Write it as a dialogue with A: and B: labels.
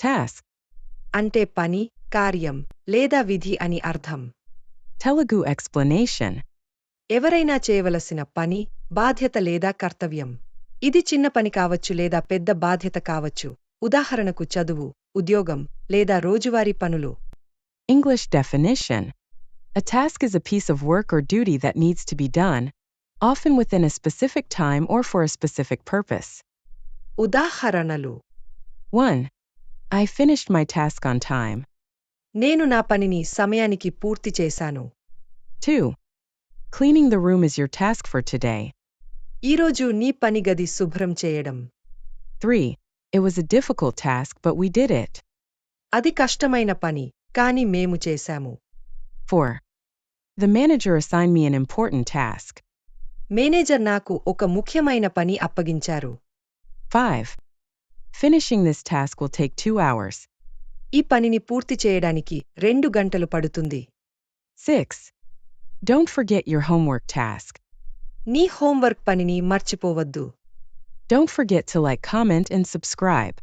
A: task,
B: అంటే పని కార్యం లేదా విధి అని అర్థం
A: Telugu explanation.
B: ఎవరైనా చేయవలసిన పని బాధ్యత లేదా కర్తవ్యం ఇది చిన్న పని కావచ్చు లేదా పెద్ద బాధ్యత కావచ్చు ఉదాహరణకు చదువు ఉద్యోగం లేదా రోజువారీ పనులు
A: English definition. A task is a piece of work or duty that needs to be done, often within a specific time or for a specific purpose.
B: ఉదాహరణలు
A: 1. I finished my task on time.
B: నేను నా పనిని సమయానికి పూర్తి చేశాను
A: 2. Cleaning the room is your task for today.
B: ఈరోజు నీ పని గది శుభ్రం చేయడం
A: 3. It was a difficult task, but we did it.
B: అది కష్టమైన పని కాని మేము చేశాము
A: 4. The manager assigned me an important task.
B: Manager నాకు ఒక ముఖ్యమైన పని అప్పగించారు
A: 5. Finishing this task will take two hours.
B: ఈ పనిని పూర్తి చేయడానికి రెండు గంటలు పడుతుంది
A: 6. Don't forget your homework task.
B: నీ హోంవర్క్ పనిని మర్చిపోవద్దు
A: Don't forget to like, comment, and subscribe.